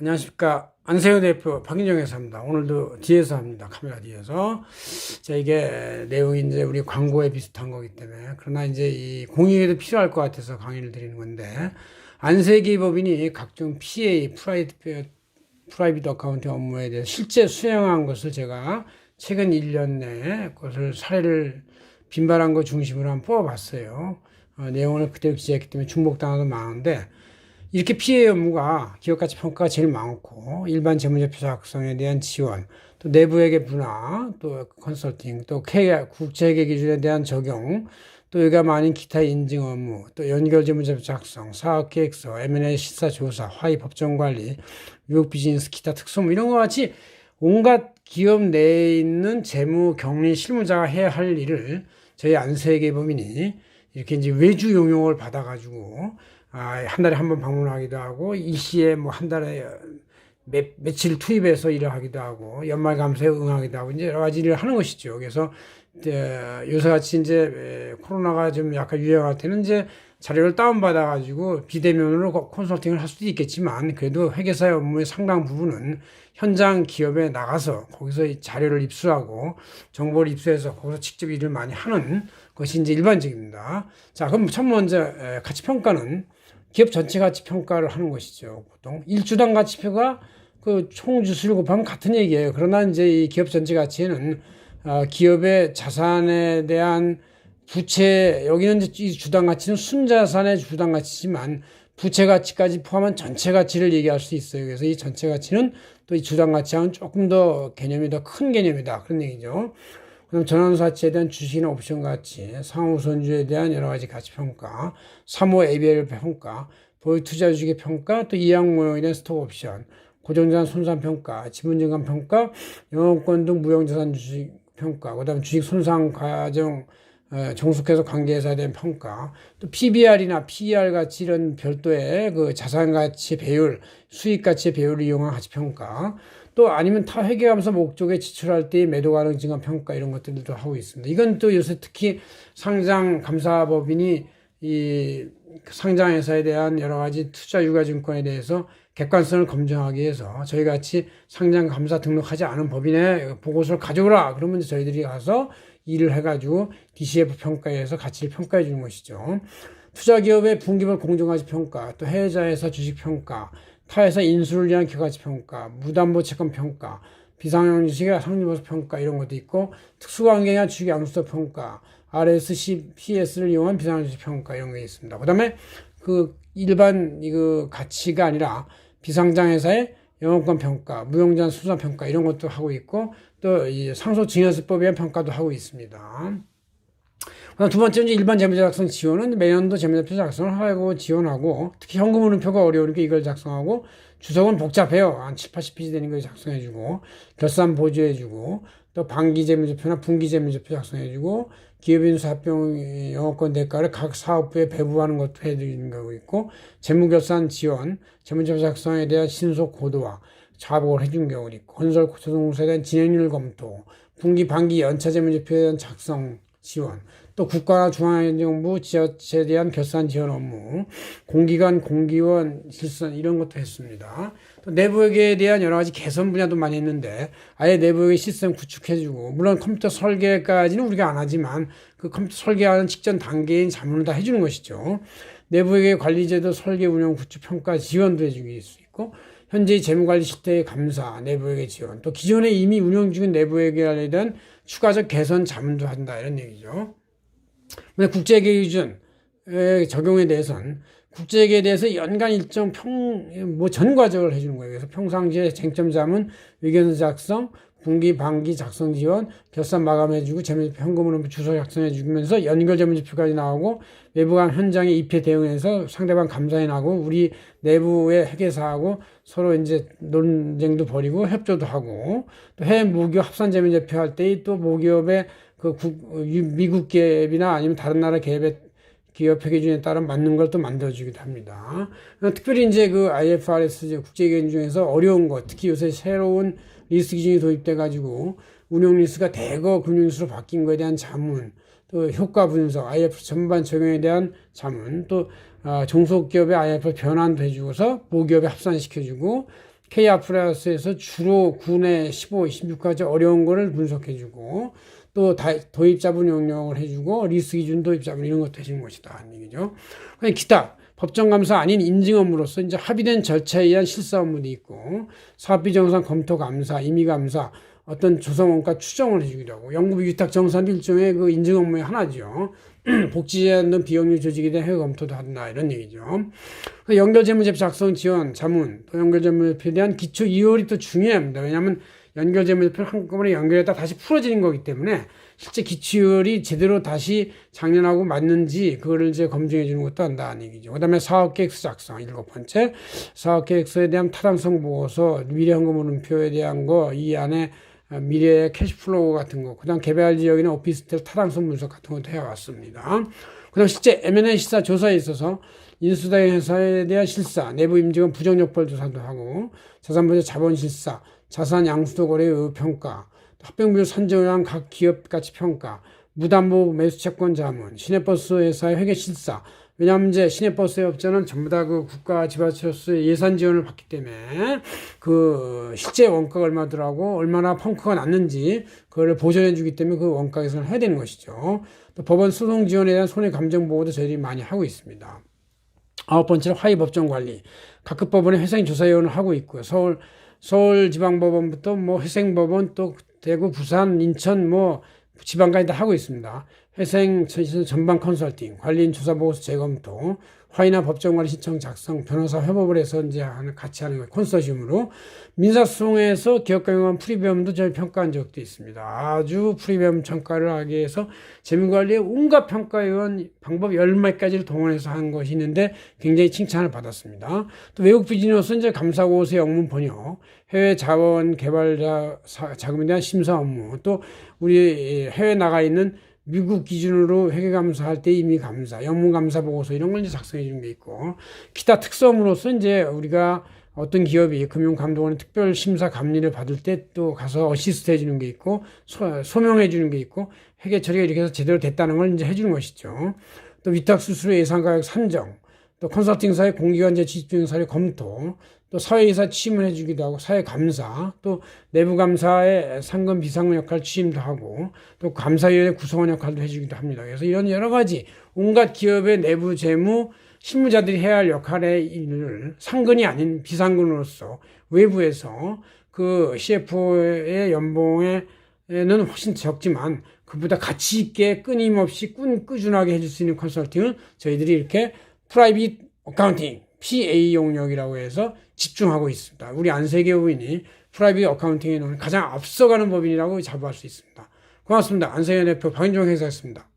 안녕하십니까. 안세호 대표 박인정 회사입니다. 오늘도 뒤에서 합니다. 카메라 뒤에서. 자, 이게 내용이 이제 우리 광고에 비슷한 거기 때문에. 그러나 이제 이 공익에도 필요할 것 같아서 강의를 드리는 건데. 안세기 법인이 각종 PA, 프라이빗, 프라이빗 어카운트 업무에 대해 실제 수행한 것을 제가 최근 1년 내에 그것을 사례를 빈발한 거 중심으로 한번 뽑아봤어요. 어, 내용을 그대로 기재했기 때문에 중복당하도 많은데, 이렇게 피해 업무가 기업 가치 평가가 제일 많고 일반 재무제표 작성에 대한 지원, 또 내부회계 분화, 또 컨설팅, 또 국제회계 기준에 대한 적용, 또 여기가 많은 기타 인증 업무, 또 연결 재무제표 작성, 사업 계획서, M&A 실사 조사, 화의 법정 관리, 유혹 비즈니스 기타 특수무 이런 것 같이 온갖 기업 내에 있는 재무 격리 실무자가 해야 할 일을 저희 안세계 법인이 이렇게 이제 외주 용역을 받아가지고 아, 한 달에 한 번 방문하기도 하고 이 시에 뭐 한 달에 몇, 며칠 투입해서 일을 하기도 하고 연말 감사에 응하기도 하고 이제 여러 가지 일을 하는 것이죠. 그래서 요새같이 이제 코로나가 좀 약간 유행할 때는 이제 자료를 다운받아 가지고 비대면으로 컨설팅을 할 수도 있겠지만 그래도 회계사의 업무의 상당 부분은 현장 기업에 나가서 거기서 자료를 입수하고 정보를 입수해서 거기서 직접 일을 많이 하는 것이 이제 일반적입니다. 자, 그럼 첫 번째 가치 평가는 기업 전체 가치 평가를 하는 것이죠. 보통 일주당 가치표가 그 총주수를 곱하면 같은 얘기예요. 그러나 이제 이 기업 전체 가치에는 어, 기업의 자산에 대한 부채 여기는 이제 이 주당 가치는 순자산의 주당 가치지만 부채 가치까지 포함한 전체 가치를 얘기할 수 있어요. 그래서 이 전체 가치는 또 이 주당 가치와는 조금 더 개념이 더 큰 개념이다. 그런 얘기죠. 그럼 전환사치에 대한 주식이나 옵션 가치, 상호선주에 대한 여러 가지 가치 평가, 3호 ABL 평가, 보유 투자 주식의 평가, 또 이양 모형에 대한 스톡 옵션, 고정자산 손상 평가, 지분 증감 평가, 영업권 등 무형자산 주식 평가, 그다음 주식 손상 과정 어, 종속해서 관계회사에 대한 평가, 또 PBR이나 PER 가치 이런 별도의 그 자산 가치 배율, 수익 가치의 배율을 이용한 가치 평가, 또 아니면 타 회계감사 목적에 지출할 때의 매도 가능 증감 평가 이런 것들도 하고 있습니다. 이건 또 요새 특히 상장 감사법인이 이 상장 회사에 대한 여러 가지 투자 유가 증권에 대해서 객관성을 검증하기 위해서 저희 같이 상장 감사 등록하지 않은 법인의 보고서를 가져오라. 그러면 저희들이 가서 일을 해가지고 DCF 평가에서 가치를 평가해 주는 것이죠. 투자 기업의 분기별 공정가치 평가, 또 해외자회사 주식 평가, 타회사 인수를 위한 기가치 평가, 무담보 채권 평가, 이런 것도 있고 특수관계냐 주식 양수도 평가, RSC, PS를 이용한 비상용 주식 평가 이런 게 있습니다. 그 다음에 그 일반 이거 가치가 아니라 비상장회사의 영업권 평가, 무용자 수사 평가 이런 것도 하고 있고 또이 상속 증여세법에 대한 평가도 하고 있습니다. 두 번째는 일반 재무자 작성 지원은 매년도 재무제표 작성을 하고 지원하고 특히 현금 흐름표가 어려우니까 이걸 작성하고 주석은 복잡해요. 한 7, 80페이지 되는 걸 작성해주고 결산 보조해주고 또 반기 재무제표나 분기 재무제표 작성해주고 기업인수 합병 영업권 대가를 각 사업부에 배부하는 것도 해드리는 거고 있고 재무결산 지원, 재무제표 작성에 대한 신속 고도화, 자복을 해준 경우도 있고 건설 조성공사에 대한 진행률 검토, 분기 반기 연차 재무제표에 대한 작성 지원, 또 국가나 중앙정부 지자체에 대한 결산 지원 업무, 공기관 공기원 실선 이런 것도 했습니다. 또 내부회계에 대한 여러 가지 개선 분야도 많이 했는데 아예 내부회계 시스템 구축해주고 물론 컴퓨터 설계까지는 우리가 안 하지만 그 컴퓨터 설계하는 직전 단계인 자문을 다 해주는 것이죠. 내부회계 관리제도 설계 운영 구축 평가 지원도 해주기 수 있고 현재 재무관리 실태의 감사, 내부회계 지원, 또 기존에 이미 운영 중인 내부회계에 대한 추가적 개선 자문도 한다 이런 얘기죠. 국제계 기준 적용에 대해서는 국제계에 대해서 연간 일정 평, 뭐 전 과정을 해주는 거예요. 그래서 평상시에 쟁점 자문, 의견 작성, 분기, 반기 작성 지원, 결산 마감해주고 재무제표 현금으로 주소 작성해주면서 연결 재무제표까지 나오고 외부 간 현장에 입회 대응해서 상대방 감사해 나고 우리 내부의 회계사하고 서로 이제 논쟁도 벌이고 협조도 하고 또 해외 모기업 합산 재무제표 할 때또 모기업의 그 국, 미국 기업이나 아니면 다른 나라 기업의 기업 회계 기준에 따라 맞는 걸 또 만들어주기도 합니다. 특별히 이제 그 IFRS 국제기준 중에서 어려운 것, 특히 요새 새로운 리스크 기준이 도입돼 가지고 운용 리스크가 대거 금융리스크로 바뀐 것에 대한 자문, 또 효과 분석, IFRS 전반 적용에 대한 자문, 또 아, 종속기업의 IFRS 변환도 해주고서 모기업에 합산시켜주고 K아프라스에서 주로 군의 15, 26까지 어려운 거를 분석해주고 또 다- 도입자분 영역을 해주고 리스 기준 도입자분 이런 것도 해주는 것이다 얘기죠. 기타 법정감사 아닌 인증 업무로서 이제 합의된 절차에 의한 실사 업무도 있고 사업비 정산 검토 감사, 임의 감사, 어떤 조성 원가 추정을 해주기도 하고 연구비 위탁 정산도 일종의 그 인증 업무의 하나죠. 복지 제한 등 비용률 조직에 대한 해외 검토도 한다 이런 얘기죠. 그 연결 재무제표 작성 지원 자문 또 연결 재무제표에 대한 기초 이율이 또 중요합니다. 왜냐하면 연결 재무제표를 한꺼번에 연결했다 다시 풀어지는 거기 때문에 실제 기출이 제대로 다시 작년하고 맞는지 그거를 이제 검증해 주는 것도 한다는 얘기죠. 그다음에 사업계획서 작성 일곱 번째 사업계획서에 대한 타당성 보고서 미래 현금 흐름표에 대한 거 이 안에 어, 미래 캐시플로우 같은 거, 그다음 개발 지역이나 오피스텔 타당성 분석 같은 것도 해왔습니다. 그다음 실제 M&A 실사 조사에 있어서 인수다행 회사에 대한 실사, 내부 임직원 부정역벌 조사도 하고 자산부자 자본 실사, 자산 양수도 거래의 평가, 합병비율 산정한 각 기업 가치 평가, 무담보 매수 채권 자문, 시내버스 회사의 회계 실사. 왜냐하면 이제 시내버스 업자는 전부 다 그 국가 지바처스의 예산 지원을 받기 때문에 그 실제 원가가 얼마 들어가고 얼마나 펑크가 났는지 그거를 보전해 주기 때문에 그 원가 계산을 해야 되는 것이죠. 또 법원 소송 지원에 대한 손해 감정 보호도 저희들이 많이 하고 있습니다. 아홉 번째로 화의 법정 관리. 각급 법원의 회생 조사위원을 하고 있고요. 서울 서울지방법원부터 뭐 회생법원 또 대구, 부산, 인천 뭐 지방까지 다 하고 있습니다. 회생 전방 컨설팅, 관리인 조사 보고서 재검토, 화이나 법정관리 신청 작성, 변호사 협업을 해서 이제 하는 같이 하는 거예요. 콘소시엄으로 민사소송에서 기업경영한 프리미엄도 저희 평가한 적도 있습니다. 아주 프리미엄 평가를 하기 위해서 재무관리의 온갖 평가위원 방법 열몇 가지를 동원해서 한 것이 있는데 굉장히 칭찬을 받았습니다. 또 외국 비즈니스 이제 감사고서 영문 번역, 해외 자원 개발자 사- 자금에 대한 심사 업무, 또 우리 해외 나가 있는 미국 기준으로 회계감사할 때 이미 감사, 영문감사 보고서 이런 걸 이제 작성해 주는 게 있고, 기타 특성으로서 이제 우리가 어떤 기업이 금융감독원의 특별 심사 감리를 받을 때 또 가서 어시스트 해주는 게 있고, 소, 소명해 주는 게 있고, 회계 처리가 이렇게 해서 제대로 됐다는 걸 이제 해주는 것이죠. 또 위탁 수수료 예상가격 산정, 또 컨설팅사의 공기관제 지집중 사례 검토, 또 사회이사 취임을 해주기도 하고 사회 감사, 또 내부 감사의 상금 비상금 역할 취임도 하고 또 감사위원회 구성원 역할도 해주기도 합니다. 그래서 이런 여러 가지 온갖 기업의 내부 재무 실무자들이 해야 할 역할의 일을 상근이 아닌 비상근으로서 외부에서 그 CFO의 연봉에는 훨씬 적지만 그보다 가치 있게 끊임없이 꾼 꾸준하게 해줄 수 있는 컨설팅을 저희들이 이렇게 프라이빗 어카운팅 PA 용역이라고 해서 집중하고 있습니다. 우리 안세계 부인이 프라이빗 어카운팅에 가장 앞서가는 법인이라고 자부할 수 있습니다. 고맙습니다. 안세계 대표 박인종 회사였습니다.